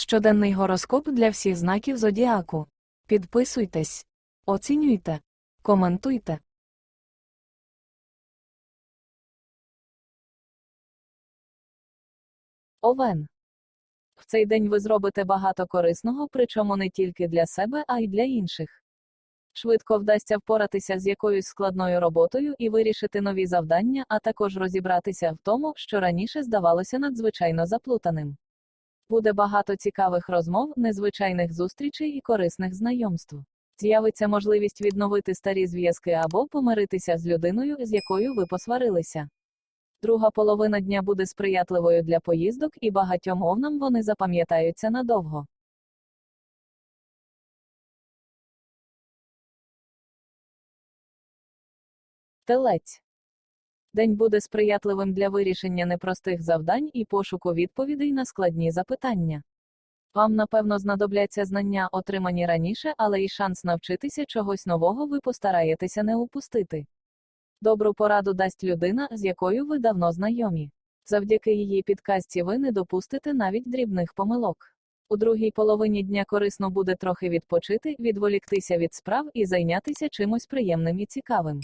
Щоденний гороскоп для всіх знаків зодіаку. Підписуйтесь, оцінюйте, коментуйте. Овен. В цей день ви зробите багато корисного, причому не тільки для себе, а й для інших. Швидко вдасться впоратися з якоюсь складною роботою і вирішити нові завдання, а також розібратися в тому, що раніше здавалося надзвичайно заплутаним. Буде багато цікавих розмов, незвичайних зустрічей і корисних знайомств. З'явиться можливість відновити старі зв'язки або помиритися з людиною, з якою ви посварилися. Друга половина дня буде сприятливою для поїздок, і багатьом овнам вони запам'ятаються надовго. Телець. День буде сприятливим для вирішення непростих завдань і пошуку відповідей на складні запитання. Вам, напевно, знадобляться знання, отримані раніше, але і шанс навчитися чогось нового ви постараєтеся не упустити. Добру пораду дасть людина, з якою ви давно знайомі. Завдяки її підказці ви не допустите навіть дрібних помилок. У другій половині дня корисно буде трохи відпочити, відволіктися від справ і зайнятися чимось приємним і цікавим.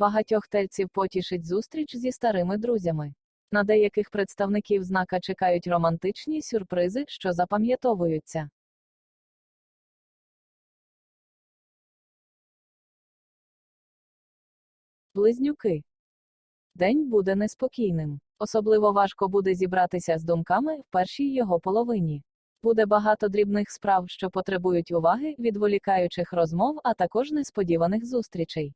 Багатьох тельців потішить зустріч зі старими друзями. На деяких представників знака чекають романтичні сюрпризи, що запам'ятовуються. Близнюки. День буде неспокійним. Особливо важко буде зібратися з думками в першій його половині. Буде багато дрібних справ, що потребують уваги, відволікаючих розмов, а також несподіваних зустрічей.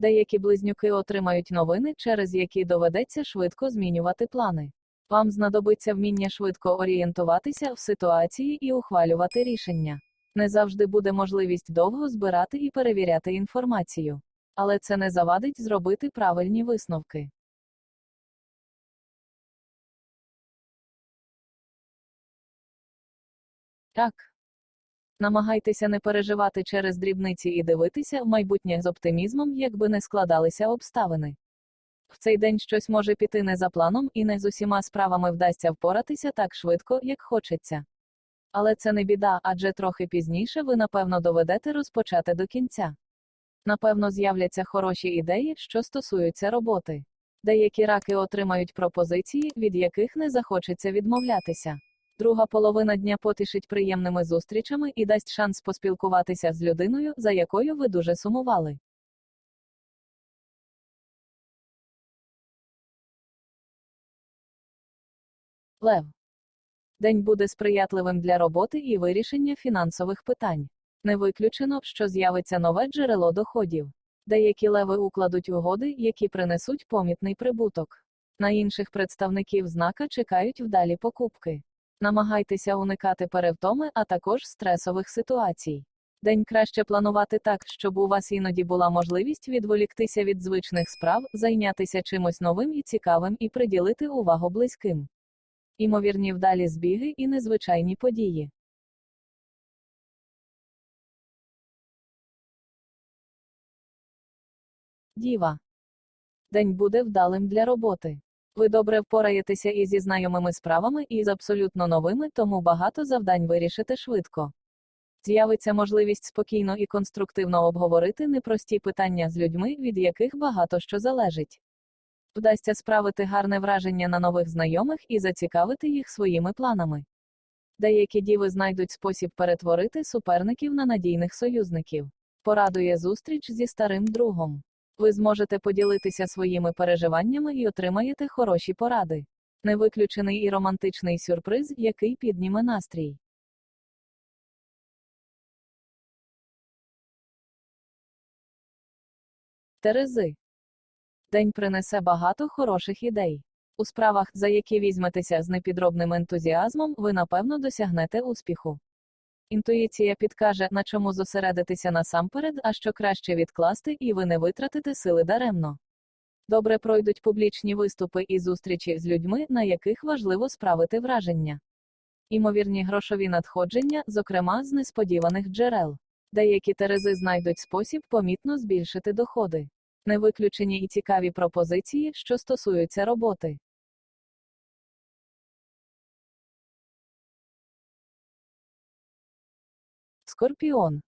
Деякі близнюки отримають новини, через які доведеться швидко змінювати плани. Вам знадобиться вміння швидко орієнтуватися в ситуації і ухвалювати рішення. Не завжди буде можливість довго збирати і перевіряти інформацію. Але це не завадить зробити правильні висновки. Так. Намагайтеся не переживати через дрібниці і дивитися в майбутнє з оптимізмом, якби не складалися обставини. В цей день щось може піти не за планом, і не з усіма справами вдасться впоратися так швидко, як хочеться. Але це не біда, адже трохи пізніше ви напевно доведете розпочати до кінця. Напевно, з'являться хороші ідеї, що стосуються роботи. Деякі раки отримають пропозиції, від яких не захочеться відмовлятися. Друга половина дня потішить приємними зустрічами і дасть шанс поспілкуватися з людиною, за якою ви дуже сумували. Лев. День буде сприятливим для роботи і вирішення фінансових питань. Не виключено, що з'явиться нове джерело доходів. Деякі леви укладуть угоди, які принесуть помітний прибуток. На інших представників знака чекають вдалі покупки. Намагайтеся уникати перевтоми, а також стресових ситуацій. День краще планувати так, щоб у вас іноді була можливість відволіктися від звичних справ, зайнятися чимось новим і цікавим і приділити увагу близьким. Імовірні вдалі збіги і незвичайні події. Діва. День буде вдалим для роботи. Ви добре впораєтеся і зі знайомими справами, і з абсолютно новими, тому багато завдань вирішите швидко. З'явиться можливість спокійно і конструктивно обговорити непрості питання з людьми, від яких багато що залежить. Вдасться справити гарне враження на нових знайомих і зацікавити їх своїми планами. Деякі діви знайдуть спосіб перетворити суперників на надійних союзників. Порадує зустріч зі старим другом. Ви зможете поділитися своїми переживаннями і отримаєте хороші поради. Не виключений і романтичний сюрприз, який підніме настрій. Терези. День принесе багато хороших ідей. У справах, за які візьметеся з непідробним ентузіазмом, ви напевно досягнете успіху. Інтуїція підкаже, на чому зосередитися насамперед, а що краще відкласти, і ви не витратите сили даремно. Добре пройдуть публічні виступи і зустрічі з людьми, на яких важливо справити враження. Імовірні грошові надходження, зокрема з несподіваних джерел. Деякі терези знайдуть спосіб помітно збільшити доходи. Не виключені і цікаві пропозиції, що стосуються роботи. Скорпіон.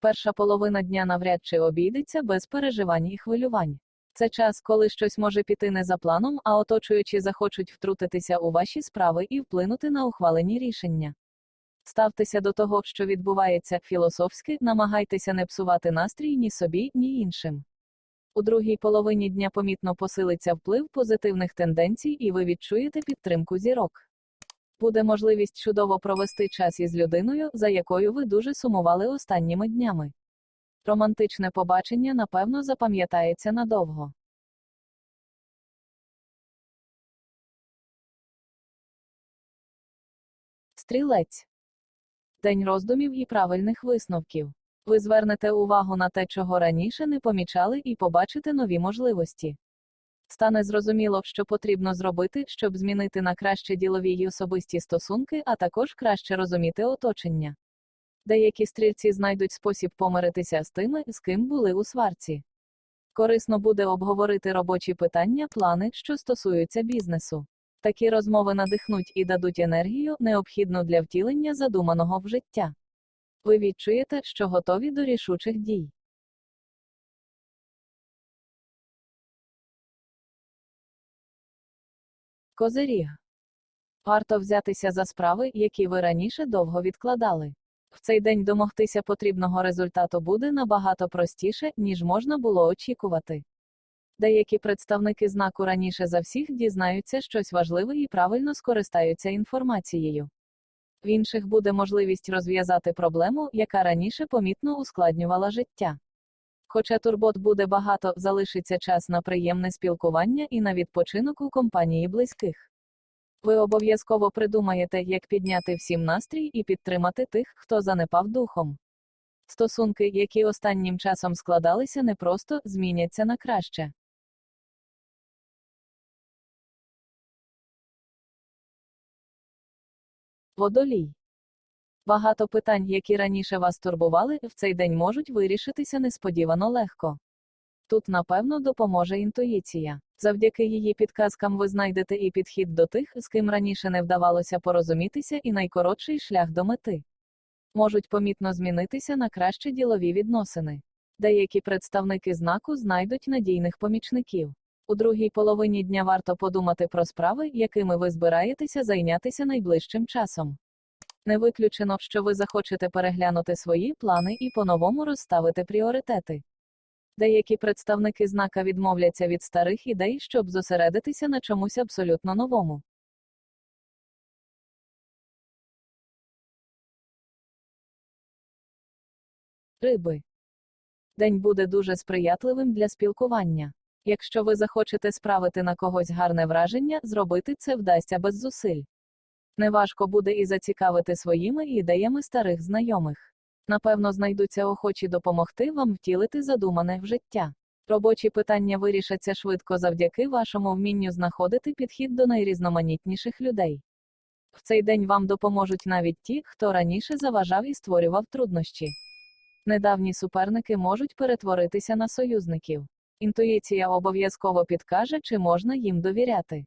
Перша половина дня навряд чи обійдеться без переживань і хвилювань. Це час, коли щось може піти не за планом, а оточуючі захочуть втрутитися у ваші справи і вплинути на ухвалені рішення. Ставтеся до того, що відбувається філософськи, намагайтеся не псувати настрій ні собі, ні іншим. У другій половині дня помітно посилиться вплив позитивних тенденцій, і ви відчуєте підтримку зірок. Буде можливість чудово провести час із людиною, за якою ви дуже сумували останніми днями. Романтичне побачення, напевно, запам'ятається надовго. Стрілець. День роздумів і правильних висновків. Ви звернете увагу на те, чого раніше не помічали, і побачите нові можливості. Стане зрозуміло, що потрібно зробити, щоб змінити на краще ділові й особисті стосунки, а також краще розуміти оточення. Деякі стрільці знайдуть спосіб помиритися з тими, з ким були у сварці. Корисно буде обговорити робочі питання, плани, що стосуються бізнесу. Такі розмови надихнуть і дадуть енергію, необхідну для втілення задуманого в життя. Ви відчуєте, що готові до рішучих дій. Козиріг. Варто взятися за справи, які ви раніше довго відкладали. В цей день домогтися потрібного результату буде набагато простіше, ніж можна було очікувати. Деякі представники знаку раніше за всіх дізнаються щось важливе і правильно скористаються інформацією. В інших буде можливість розв'язати проблему, яка раніше помітно ускладнювала життя. Хоча турбот буде багато, залишиться час на приємне спілкування і на відпочинок у компанії близьких. Ви обов'язково придумаєте, як підняти всім настрій і підтримати тих, хто занепав духом. Стосунки, які останнім часом складалися непросто, зміняться на краще. Водолій. Багато питань, які раніше вас турбували, в цей день можуть вирішитися несподівано легко. Тут, напевно, допоможе інтуїція. Завдяки її підказкам ви знайдете і підхід до тих, з ким раніше не вдавалося порозумітися, і найкоротший шлях до мети. Можуть помітно змінитися на краще ділові відносини. Деякі представники знаку знайдуть надійних помічників. У другій половині дня варто подумати про справи, якими ви збираєтеся зайнятися найближчим часом. Не виключено, що ви захочете переглянути свої плани і по-новому розставити пріоритети. Деякі представники знака відмовляться від старих ідей, щоб зосередитися на чомусь абсолютно новому. Риби. День буде дуже сприятливим для спілкування. Якщо ви захочете справити на когось гарне враження, зробити це вдасться без зусиль. Неважко буде і зацікавити своїми ідеями старих знайомих. Напевно, знайдуться охочі допомогти вам втілити задумане в життя. Робочі питання вирішаться швидко завдяки вашому вмінню знаходити підхід до найрізноманітніших людей. В цей день вам допоможуть навіть ті, хто раніше заважав і створював труднощі. Недавні суперники можуть перетворитися на союзників. Інтуїція обов'язково підкаже, чи можна їм довіряти.